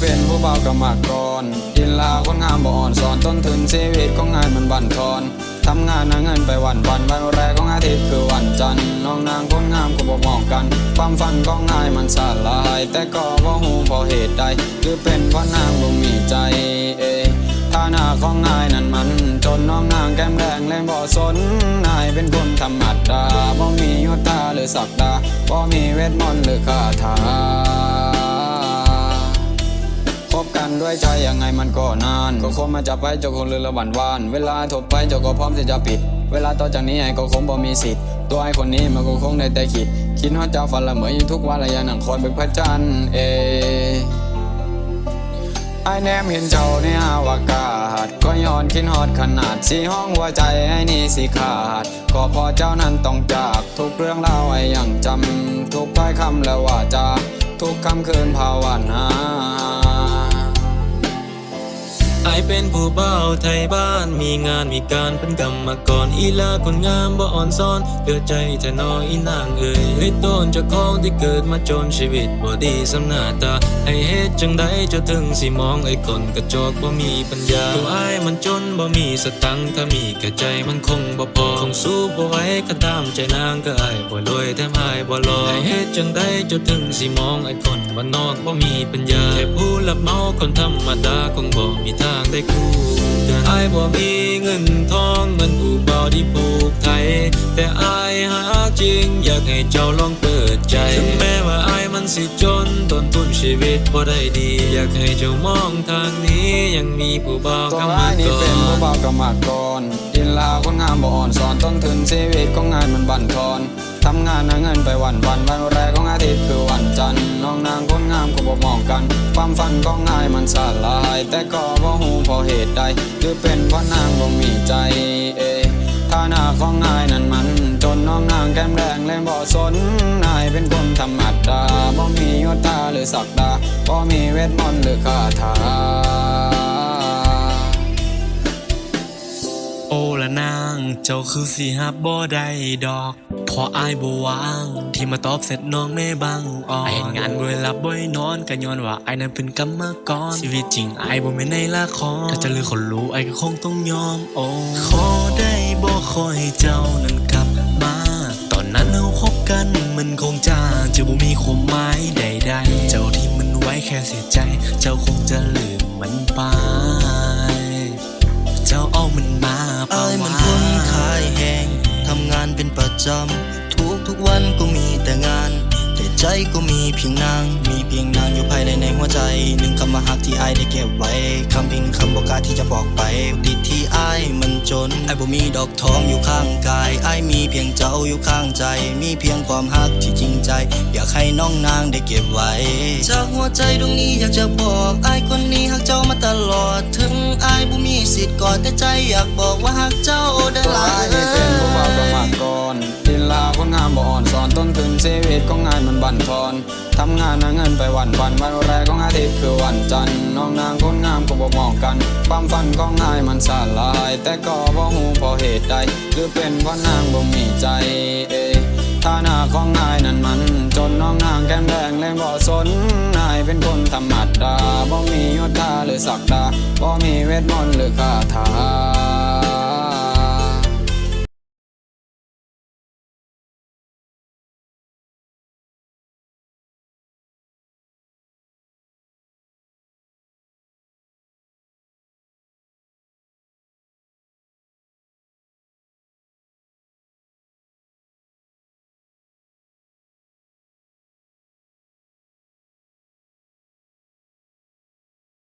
เป็นผู้เบากับมากก่อนดินลาคนงามบ่อ่อนสอนต้นทุนชีวิตของงานมันบั่นทอนทำงานหาเงินไปวันวันวันแรกของอาทิตย์คือวันจันทร์น้องนางคนงามก็บ่มองกัน ความฝันของงายมันสลาย แต่ก็บ่ฮู้เพราะเหตุใดหรือเป็นเพราะนางบ่มีใจเอยฐาหนะของนายนั้นมัน จนน้องนางแก้มแดงแรงบ่สนนายเป็นคนธรรมดาบ่มียศตาหรือศักดาบ่มีเวทมนต์หรือคาถา กันด้วยใจยังไงมันก็นาน ก็คงมาจับไปเจ้าคงลือละหวันวาน เวลาทบไปเจ้าก็พร้อมที่จะปิด เวลาต่อจากนี้ไอ้ก็คงบ่มีสิทธิ์ ตัวไอ้คนนี้มันก็คงได้แต่คิด คิดฮอดเจ้าฝันละเหมออยู่ทุกวันและยังนั่งคอยเบิกพระจันทร์เอไอ้แนมเห็นเจ้าในอาวกาศก็ย้อนคิดฮอดขนาดสีห้องหัวใจไอ้นี่สิขาด ก็พอเจ้านั้นต้องจาก ทุกเรื่องราวไอ้ยังจำ ทุกถ้อยคำและว่าจาทุกคำคืนภาวนาายเป็นผู้เบาไทยบ้าน มีงานมีการเป็นกรรมกรอีลาคนงามบ่อ่อนซ้อนเดือดใจแท้นออีนางเอ่ยเฮ้ยต้นจ้าของที่เกิดมาจนชีวิตบ่ดีสำนาตาให้เฮ็ดจังใดจะถึงสิมองไอ้คนกระจอกบ่มีปัญญาตัวอายมันจนบ่มีสตังค์ถ้ามีแก่ใจมันคงบ่พอคงสู้บ่ไหวก็ตามใจนางก็อายบ่รวยแถมอายบ่รอให้เฮ็ดจังใดจะถึงสิมองไอ้คนบ้านนอกบ่มีปัญญาแค่ผู้รับเหมาคนธรรมดาคงบ่มีทางได้คู่กันอายบ่มีเงินทองเหมือนผู้บ่าวที่ผูกไทย แต่อายหาจริง อยากให้เจ้าลองเปิดใจถึงแม้ว่าอายมันสิจนต้นทุนชีวิตบ่ได้ดี อยากให้เจ้ามองทางนี้ยังมีผู้บ่าวตัวเข้าอ้ามายนี่ก่อเป็นผู้นเบาวกับมากก่อนดินลาคนงามบ่อ่อนสอนต้นทุนชีวิตของงานมันบั่นทอน ทำงานหาเงินไปวันวันวันแรกของอาทิตย์คือวันจันทร์น้องนางคนงามก็บ่มองกัน ความฝันของงายมันสลาย แต่ก็บ่ฮู้เพราะเหตุใดหรือเป็นเพราะนางบ่มีใจเอยฐานะของงายนั้นมัน จนน้องนางแก้มแดงแรงบ่สนนายเป็นคนธรรมดาบ่มียศตาหรือศักดาบ่มีเวทมนต์หรือคาถาโอละนางเจ้าคือสิฮับบ่ได้ดอก พออายบ่วาง ที่มาตอบเสร็จน้องแม่บังอ่อนไอ้เฮ็ดงานบ่ได้หลับบ่ได้นอนก็ย้อนว่าไอ้นั้นเป็นกรรมกรชีวิตจริงไอ้บ่แม่นในละครถ้าจะลือคนรู้ไอ้ก็คงต้องยอมโอ้ขอได้บ่ขอให้เจ้านั้นกลับมา ตอนนั้นเราคบกันมันคงจะจะบ่มีความหมายใดๆ เจ้าที่มันไว้แค่เสียใจ จำทุกทุกวันก็มีแต่งาน แต่ใจก็มีเพียงนาง มีเพียงนางอยู่ภายในในหัวใจหนึ่งคำมาหักที่อายได้เก็บไว้คำเพียงหนึ่งคำบอกกาที่จะบอกไปติดที่อายมันจนไอ้บ่มีดอกทองอยู่ข้างกายอายมีเพียงเจ้าอยู่ข้างใจ มีเพียงความหักที่จริงใจ อยากให้น้องนางได้เก็บไว้ จากหัวใจดวงนี้อยากจะบอกอายคนนี้หักเจ้ามาตลอด ถึงอายบ่มีสิทธิ์กอดแต่ใจอยากบอกว่าหักเจ้าเด้หลาอ้าย คนงามบ่อ่อนสอนต้นทุนชีวิตของงานมันบั่นทอนทำงานหาเงินไปวันวันวันแรกของอาทิตย์คือวันจันทร์น้องนางคนงามก็บ่มองกันความฝันของงายมันสลาย แต่ก็บ่ฮู้เพราะเหตุใดหรือเป็นเพราะนางบ่มีใจเอยฐานะของนายนั้นมัน จนน้องนางแก้มแดงแรงบ่สนนายเป็นคนธรรมดาบ่มียศตาหรือศักดาบ่มีเวทมนต์หรือคาถา